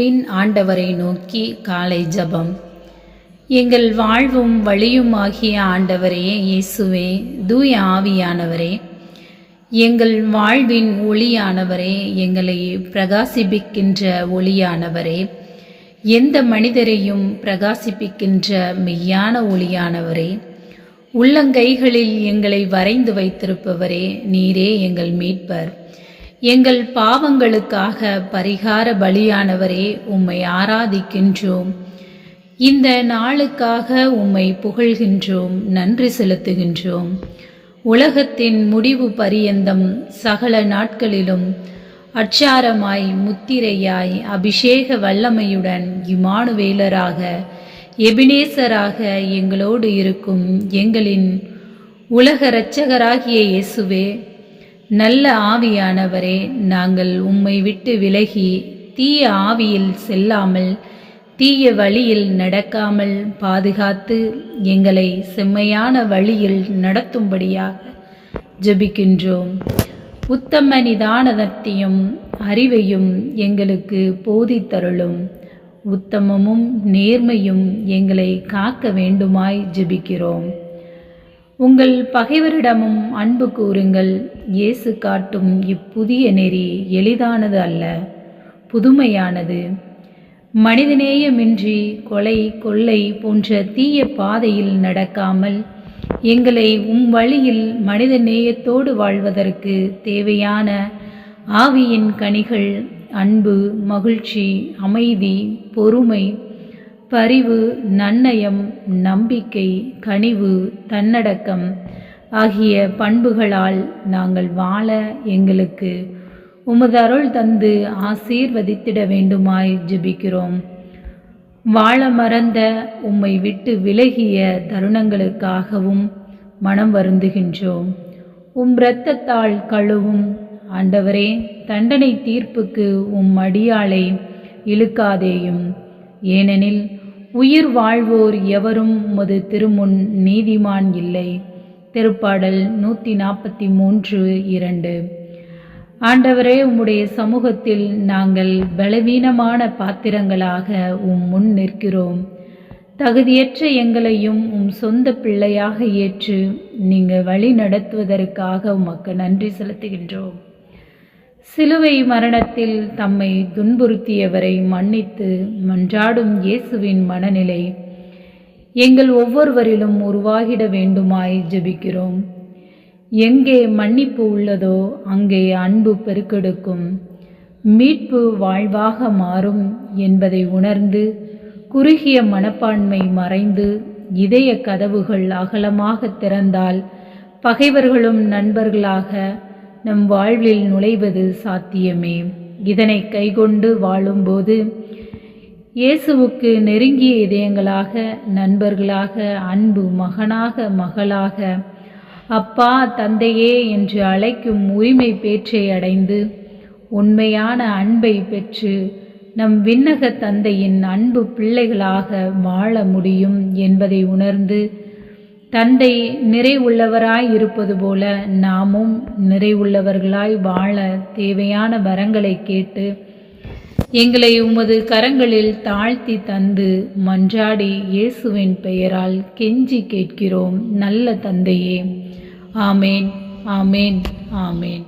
பின் ஆண்டவரை நோக்கி காலை ஜபம். எங்கள் வாழ்வும் வழியுமாகிய ஆண்டவரே இயேசுவே தூய ஆவியானவரே எங்கள் வாழ்வின் ஒளியானவரே எங்களை பிரகாசிப்பிக்கின்ற ஒளியானவரே எந்த மனிதரையும் பிரகாசிப்பிக்கின்ற மெய்யான ஒளியானவரே உள்ளங்கைகளில் எங்களை வரைந்து வைத்திருப்பவரே நீரே எங்கள் மீட்பர். எங்கள் பாவங்களுக்காக பரிகார பலியானவரே உம்மை ஆராதிக்கின்றோம். இந்த நாளுக்காக உம்மை புகழ்கின்றோம் நன்றி செலுத்துகின்றோம். உலகத்தின் முடிவு பரியந்தம் சகல நாட்களிலும் அச்சாரமாய் முத்திரையாய் அபிஷேக வல்லமையுடன் இமானுவேலராக எபினேசராக எங்களோடு இருக்கும் எங்களின் உலக இரட்சகராகிய இயேசுவே நல்ல ஆவியானவரே நாங்கள் உம்மை விட்டு விலகி தீய ஆவியில் செல்லாமல் தீய வழியில் நடக்காமல் பாதுகாத்து எங்களை செம்மையான வழியில் நடத்தும்படியாக ஜபிக்கின்றோம். உத்தம நிதானத்தையும் அறிவையும் எங்களுக்கு போதித்தருளும் உத்தமமும் நேர்மையும் எங்களை காக்க வேண்டுமாய் ஜெபிக்கிறோம். உங்கள் பகைவரிடமும் அன்பு கூறுங்கள். இயேசு காட்டும் இப்புதிய நெறி எளிதானது அல்ல புதுமையானது. மனிதநேயமின்றி கொலை கொள்ளை போன்ற தீய பாதையில் நடக்காமல் எங்களை உம் வழியில் மனித நேயத்தோடு வாழ்வதற்கு தேவையான ஆவியின் கனிகள் அன்பு மகிழ்ச்சி அமைதி பொறுமை பரிவு நன்னயம் நம்பிக்கை கனிவு தன்னடக்கம் ஆகிய பண்புகளால் நாங்கள் வாழ எங்களுக்கு உமது அருள் தந்து ஆசீர்வதித்திட வேண்டுமாய் ஜெபிக்கிறோம். வாழ மறந்த உம்மை விட்டு விலகிய தருணங்களுக்காகவும் மனம் வருந்துகின்றோம். உம் இரத்தத்தால் கழுவும் ஆண்டவரே தண்டனை தீர்ப்புக்கு உம் அடியாளை இழுக்காதேயும். ஏனெனில் உயிர் வாழ்வோர் எவரும் உமது திருமுன் நீதிமான் இல்லை. திருப்பாடல் நூற்றி நாற்பத்தி மூன்று இரண்டு. ஆண்டவரே உம்முடைய சமூகத்தில் நாங்கள் பலவீனமான பாத்திரங்களாக உம் முன் நிற்கிறோம். தகுதியற்ற எங்களையும் உம் சொந்த பிள்ளையாக ஏற்று நீங்கள் வழி நடத்துவதற்காக உமக்கு நன்றி செலுத்துகின்றோம். சிலுவை மரணத்தில் தம்மை துன்புறுத்தியவரை மன்னித்து மன்றாடும் இயேசுவின் மனநிலை. எங்கள் ஒவ்வொருவரிலும் உருவாகிட வேண்டுமாய் ஜெபிக்கிறோம். எங்கே மன்னிப்பு உள்ளதோ அங்கே அன்பு பெருக்கெடுக்கும். மீட்பு வாழ்வாக மாறும் என்பதை உணர்ந்து குறுகிய மனப்பான்மை மறைந்து இதய கதவுகள் அகலமாக திறந்தால் பகைவர்களும் நண்பர்களாக நம் வாழ்வில் நுழைவது சாத்தியமே. இதனை கைகொண்டு வாழும்போது இயேசுவுக்கு நெருங்கிய இதயங்களாக நண்பர்களாக அன்பு மகனாக மகளாக அப்பா தந்தையே என்று அழைக்கும் உரிமை பேச்சை அடைந்து உண்மையான அன்பை பெற்று நம் விண்ணக தந்தையின் அன்பு பிள்ளைகளாக வாழ முடியும் என்பதை உணர்ந்து தந்தை நிறைவுள்ளவராய் இருப்பது போல நாமும் நிறைவுள்ளவர்களாய் வாழ தேவையான வரங்களை கேட்டு எங்களை உமது கரங்களில் தாழ்த்தி தந்து மன்றாடி இயேசுவின் பெயரால் கெஞ்சி கேட்கிறோம். நல்ல தந்தையே. ஆமேன். ஆமேன். ஆமேன்.